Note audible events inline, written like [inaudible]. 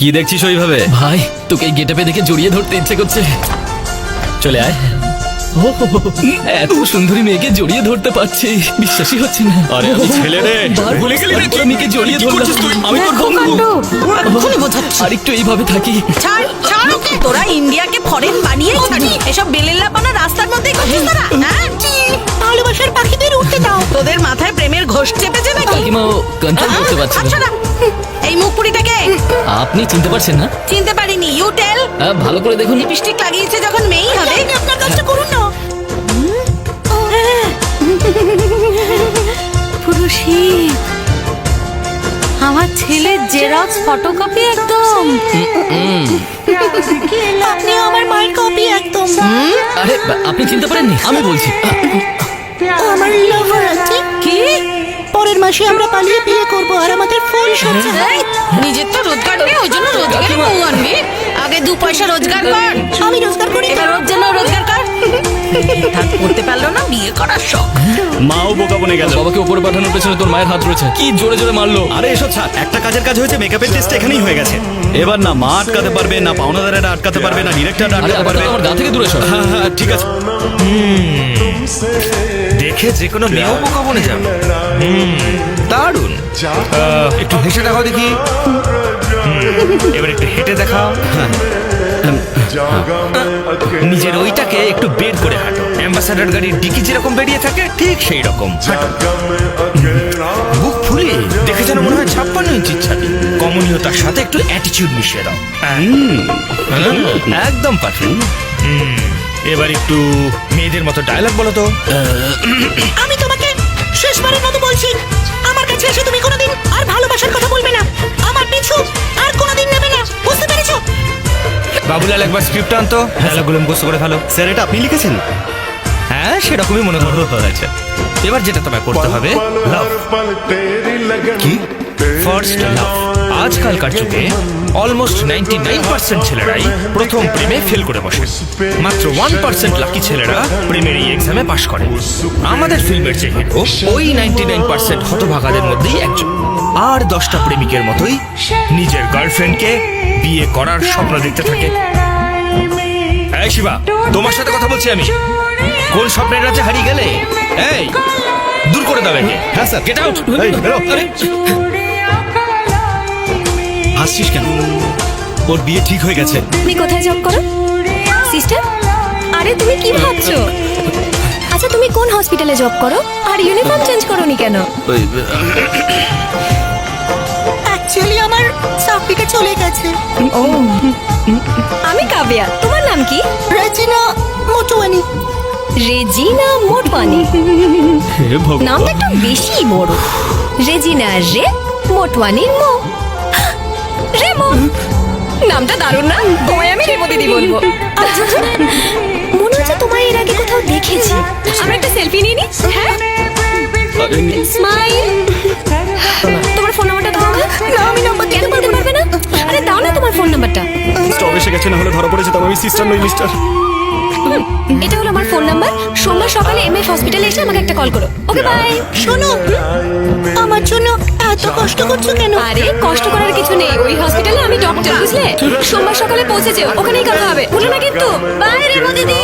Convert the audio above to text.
কি দেখছিস ওইভাবে? ভাই তোকে এই গেটাপে দেখে জড়িয়ে ধরতে ইচ্ছে করছে। চলে আয়। ও, এত সুন্দরী মেয়েকে জড়িয়ে ধরতে পারছি বিশ্বাসই হচ্ছে না। আরে আমি ছেলে রে। ভুলে গেলি নাকি? মেয়েকে জড়িয়ে কি ধরলাম। করছিস তুই? আমি তোর দেখো বন্ধু। কাণ্ড। এক্ষুনি বোঝাচ্ছি। আর একটু এইভাবে থাকি। ছাড় ছাড় ওকে। তোরা ইন্ডিয়াকে ফরেন বানিয়ে ছাড়ি। এসব বেলেল্লাপানা রাস্তার মধ্যেই করছিস তারা হ্যাঁ? ভালোবাসার পাখিদের উঠতে দাও। তোদের মাথায় প্রেমের ঘোষ চেপেছে নাকি? কাকিমা কন্ট্রোল করতে পারছে আচ্ছা না আপনি চিনতে পারছেন না? চিনতে পারিনি ইউ টেল হ্যাঁ, ভালো করে দেখুন। লিপস্টিক লাগিয়েছে যখন মেয়েই হবে। আপনার কাজটা করুন না। পুরো শীত আমার ছেলের জেরক্স ফটোকপি একদম। আপনি আমার মায়ের কপি একদম। আরে আপনি চিনতে পারেননি? আমি বলছি। আমার লাভার আছে পরের মাসে আমরা পালিয়ে বিয়ে করব আর আমাদের ফোন নিজের তো রোজগার নেই ওই জন্য রোজগার আগে দু পয়সা রোজগার কর। আমি রোজগার করি এবার জন্য রোজগার কর করতে পারল না বিয়ে করার শখ। মাও বোকা বনে গেল। বাবাকে উপরে পাঠানোর পেছনে তোর মায়ের হাত রয়েছে। কি জোরে জোরে মারলো? আরে এসব ছাড় একটা কাজের কাজ হয়েছে মেকআপের টেস্ট এখানেই হয়ে গেছে। এবার না মা আটকাতে পারবে না পাওনাদারেরা আটকাতে পারবে না ডিরেক্টর আটকাতে পারবে। আমার গা থেকে দূরে সর। হ্যাঁ হ্যাঁ ঠিক আছে। দেখে যে কোনো মেয়েও বোকা বনে যাবে। দারুণ। একটু হেসে দেখাও দেখি। এবার একটু হেঁটে দেখাও। নিজের ওইটাকে একটু বের করে হাঁটো। অ্যাম্বাসাডার গাড়ির ডিকি যেরকম বেরিয়ে থাকে ঠিক সেই রকম। বুক ফুলে দেখে যেন মনে হয় ছাপ্পান্ন ইঞ্চির ছাতি কমনীয়তার সাথে একটু অ্যাটিচিউড মিশিয়ে দাও। হ্যাঁ, একদম পারফেক্ট। এবার একটু মেয়েদের মতো ডায়লগ বলো তো। আমি তোমাকে শেষবারের মতো বলছি বাবুলাল একবার স্ক্রিপ্ট আনতো। ডায়লগগুলো মুখস্থ করে ভালো স্যার এটা আপনি লিখেছেন? হ্যাঁ সেরকমই মনে করো। আচ্ছা এবার যেটা তোমায় করতে হবে লাভ কি? ফার্স্ট লাভ আজকালকার যুগে অলমোস্ট নাইনটি নাইন পার্সেন্ট ছেলেরাই প্রথম প্রেমে ফেল করে বসে। মাত্র ওয়ান পার্সেন্ট লাকি ছেলেরা প্রেমের এই এক্সামে পাশ করে। আমাদের ফিল্মের যে হিরো ওই নাইনটি নাইন পার্সেন্ট হতভাগাদের মধ্যেই একজন। আর দশটা প্রেমিকের মতোই নিজের গার্লফ্রেন্ডকে বিয়ে করার স্বপ্ন দেখতে থাকে। এই শিবা তোমার সাথে কথা বলছি আমি। কোন স্বপ্নের রাজ্যে হারিয়ে গেলে? এই দূর করে দাও একে। হ্যাঁ স্যার। গেট আউট এই, বেরো। হাসছিস কেন? ওর বিয়ে ঠিক হয়ে গেছে। তুমি কোথায় জব করো? সিস্টার আরে তুমি কি ভাবছ? আচ্ছা তুমি কোন হসপিটালে জব করো? আর ইউনিফর্ম চেঞ্জ করোনি কেন? অ্যাকচুয়ালি আমার চাকরিটা চলে গেছে। ও। আমি কাবিয়া তোমার নাম কি? রেজিনা মোটুয়ানি। রেজিনা মোটওয়ানি হে ভগবান। নামটা একটু বেশি বড়। রেজিনা রে মোটওয়ানির মো। [gasps] রেমো নামটা দারুণ না? তোমায় আমি রেমো দিদি বলব। মনে হচ্ছে তোমায় এর আগে কোথাও দেখেছি। আমরা একটা সেলফি নিয়ে নি। হ্যাঁ? স্মাইল এসে গেছে না হলে ধরা পড়েছে যেতাম আমি সিস্টার নই মিস্টার এটা হলো আমার ফোন নাম্বার সোমবার সকালে এমএফ হসপিটালে এসে আমাকে একটা কল করো। ওকে বাই শোনো আমার জন্য এত কষ্ট করছ কেন? আরে কষ্ট করার কিছু নেই। ওই হসপিটালে আমি ডক্টর বুঝলে? সোমবার সকালে পৌঁছে যেও। ওখানেই কথা হবে। ভুলো না কিন্তু। বাই রেমো দিদি